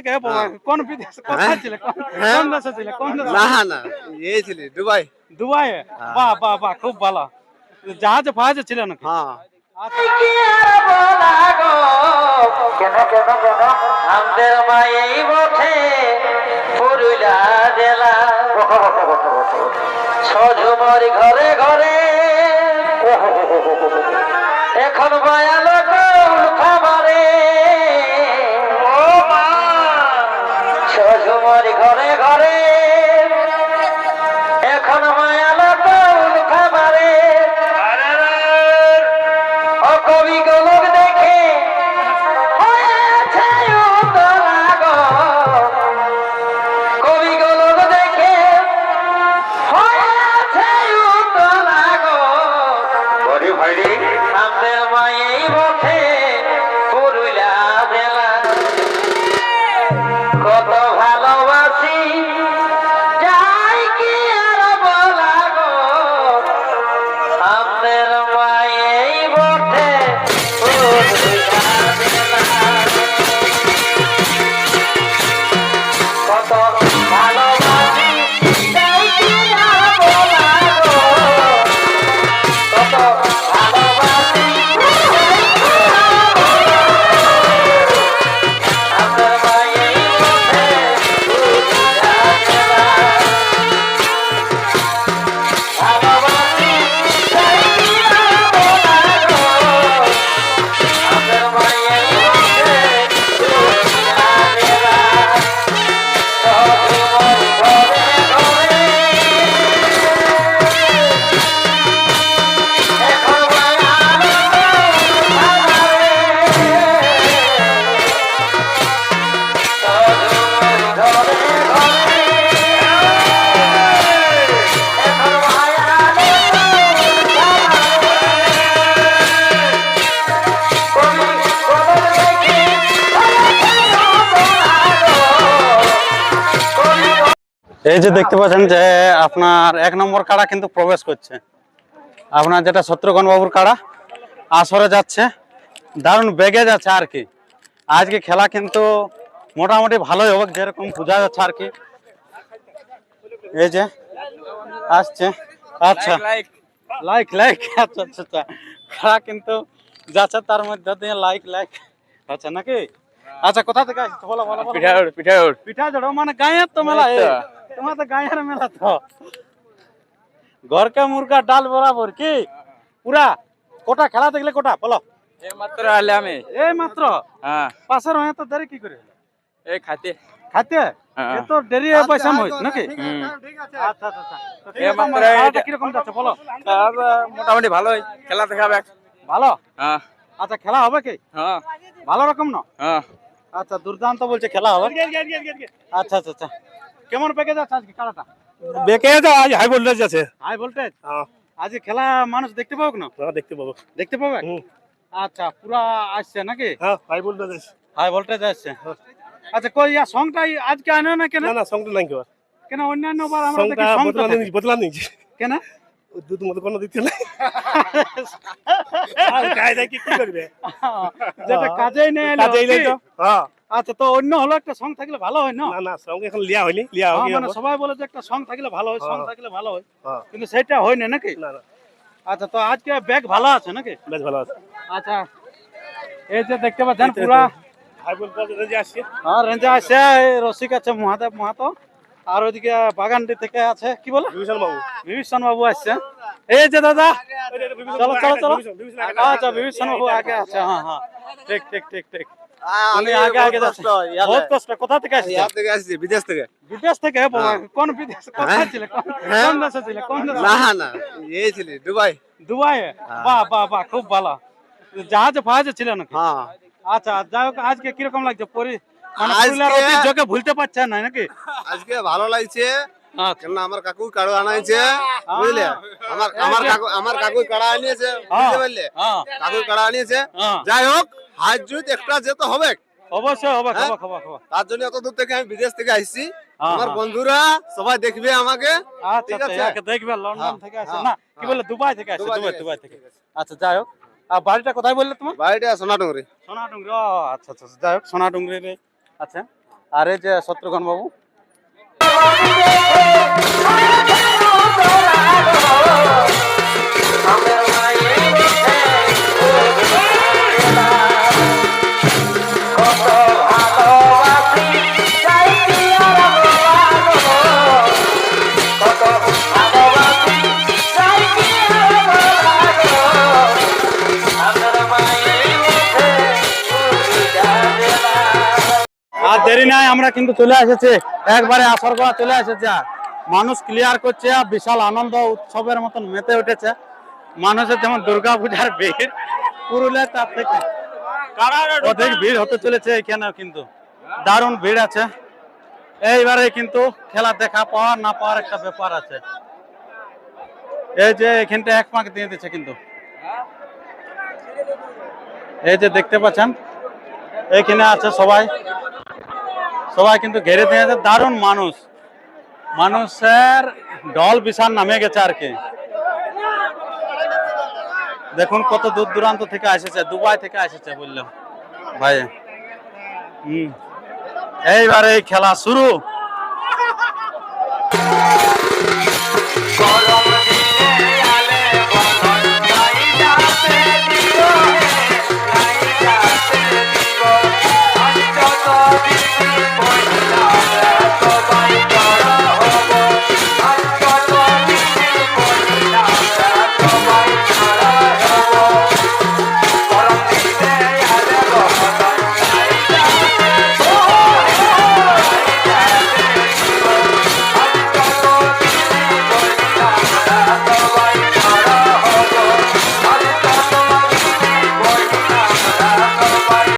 থেকে কোন বিদেশ কোথায় ছিলে? কোন- হ্যাঁ? দেশে ছিলে? কোন দেশে? না না এই ছিল দুবাই দুবাই বাহ বাহ বাহ খুব ভালো। জাহাজে ফাহাজে ছিল নাকি? হ্যাঁ। কেন কেন কেন আমাদের মায়েই বটে পুরুলা জেলা ঘরে ঘরে। এখন মায়া এই যে দেখতে পাচ্ছেন যে আপনার এক নম্বর কাড়া কিন্তু প্রবেশ করছে। আপনার যেটা শত্রুঘ্ন বাবুর কাড়া আসরে যাচ্ছে দারুণ বেগে যাচ্ছে আর কি। আজকে খেলা কিন্তু মোটামুটি ভালোই হবে যেরকম বোঝা যাচ্ছে আর কি। এই যে আসছে আচ্ছা। লাইক লাইক আচ্ছা আচ্ছা আচ্ছা। খেলা কিন্তু যাচ্ছে তার মধ্যে দিয়ে লাইক লাইক আচ্ছা নাকি? আচ্ছা কোথা থেকে আসছে? বলো বলো পিঠা জড়ো মানে গায়ের তো মেলা তোমার তো গায়ের মেলা তো। ঘরকে মুরগা ডাল বরাবর কি? পুরা কোটা খেলা দেখলে কোটা বলো। মাত্র আলে আমি। এই মাত্র? হ্যাঁ। পাশের হয়ে তো দেরি কি করে এই খাতে খাতে হ্যাঁ। তো দেরি হয়ে পয়সা হইস নাকি? আচ্ছা আচ্ছা আচ্ছা। মাত্র এটা- কীরকম যাচ্ছে বলো? আর মোটামুটি ভালোই। খেলা দেখাবে ভালো? হ্যাঁ। আচ্ছা খেলা হবে কি? হ্যাঁ। ভালো রকম না? হ্যাঁ। আচ্ছা দুর্দান্ত বলছে খেলা হবে। আচ্ছা আচ্ছা আচ্ছা। কেমন প্যাকেজ আছে আজকে খেলাটা? তো আজ হাই ভোল্টেজ আছে। হাই ভোল্টেজ হ্যাঁ। আজকে খেলা মানুষ দেখতে পাবো না হ্যাঁ, দেখতে পাবো। দেখতে পাবে? আচ্ছা পুরা আসছে নাকি? হ্যাঁ হাই ভোল্টেজ আছে। হাই ভোল্টেজ আসছে। আচ্ছা কই ইয়া সংটা আজকে আনো না কেন? না না সঙ্গটা নাই কেউ কেন অন্যান্য বার আমরা দেখি বদলা সংটা বদলা নিয়েছি। কেন? দুধ মতো কোনো দিচ্ছে না আর গায়ে কি করবে? যেটা কাজেই নেই এলো, কাজে তো। হ্যাঁ। আচ্ছা তো অন্য হলো একটা সং থাকলে ভালো হয় না? না সঙ্গে এখন লিয়া হয়নি লিয়া হ্যাঁ, হবে মানে সবাই বলে যে একটা সং থাকলে ভালো হয় সং হ্যাঁ। থাকলে ভালো হয়। হ্যাঁ। কিন্তু সেটা হয় না নাকি? না না। আচ্ছা তো আজকে ব্যাগ ভালো আছে নাকি? বেশ ভালো আছে। আচ্ছা এই যে দেখতে পাচ্ছেন পুরা। হ্যাঁ রেঞ্জে আছে এই রসিক আছে মহাদেব মাহাতো। আর ওইদিকে বাগানটি থেকে আছে কি বলে? বিভীষণ বাবু। বিভীষণ বাবু আসছে। এই যে দাদা চলো চলো চলো। আচ্ছা বিভীষণ বাবু আগে আছে হ্যাঁ হ্যাঁ। ঠিক ঠিক ঠিক ঠিক। উনি আগে আগে যাচ্ছে বহুত কষ্ট। কোথা থেকে আসছে ইয়ার থেকে আসছি বিদেশ থেকে। বিদেশ থেকে? হ্যাঁ। কোন বিদেশ? কোথায় ছিল? কোন- হ্যাঁ? দেশে ছিল? কোন দেশে? না না এই ছিল দুবাই। দুবাই বাহ বাহ বাহ খুব ভালো। জাহাজে ফাহাজে ছিল নাকি? হ্যাঁ। আচ্ছা যাই হোক আজকে কীরকম লাগছে? পরি মানে পুরুলিয়ার ঐতিহ্যকে ভুলতে পারছেন না নাকি? আজকে ভালো লাগছে। আচ্ছা। কেন আমার কাকু কাড়ো আনাইছে বুঝলে? আমার আমার কাকু আমার কাকু কাড়া আনিয়েছে বুঝতে পারলে? হ্যাঁ। কাকু কাড়া আনিয়েছে। হ্যাঁ। যাই হোক হাত জুত একটা যেতে হবে অবশ্যই হবে হ্যাঁ? খাবা খাবা খাবা তার জন্য এত দূর থেকে আমি বিদেশ থেকে আসছি হ্যাঁ, আমার হ্যাঁ। বন্ধুরা সবাই দেখবে আমাকে। আচ্ছা ঠিক আচ্ছা আছে? দেখবে লন্ডন থেকে আসে। না কি বলে দুবাই থেকে থেকে। আচ্ছা যাই হোক। আর বাড়িটা কোথায় বললে তোমার? বাড়িটা সোনাডুঙ্গরি সোনাডুঙ্গরি ও আচ্ছা আচ্ছা যাই হোক সোনাডুঙ্গরি আচ্ছা আর এই যে শত্রুঘ্ন বাবু? আমার দেরি নাই, আমরা কিন্তু চলে এসেছি। একবারে আসর গোয়া চলে এসেছে মানুষ ক্লিয়ার করছে আর বিশাল আনন্দ, উৎসবের মতন মেতে উঠেছে। মানুষের যেমন দুর্গা পূজার ভিড় পুরুলিয়া তার থেকে অধিক ভিড় হতে চলেছে এখানেও কিন্তু। দারুণ ভিড় আছে। এইবারে কিন্তু খেলা দেখা পাওয়ার না পাওয়ার একটা ব্যাপার আছে। এই যে এখানটা এক পাক দিয়ে দিচ্ছে কিন্তু। এই যে দেখতে পাচ্ছেন এইখানে আছে সবাই। সবাই কিন্তু ঘেরে দিয়েছে দারুণ মানুষ। মানুষের ঢল বিশাল নামে গেছে আর কি। দেখুন কত দূর দূরান্ত থেকে এসেছে, দুবাই থেকে এসেছে বললাম ভাই, হম। এইবারে এই খেলা শুরু।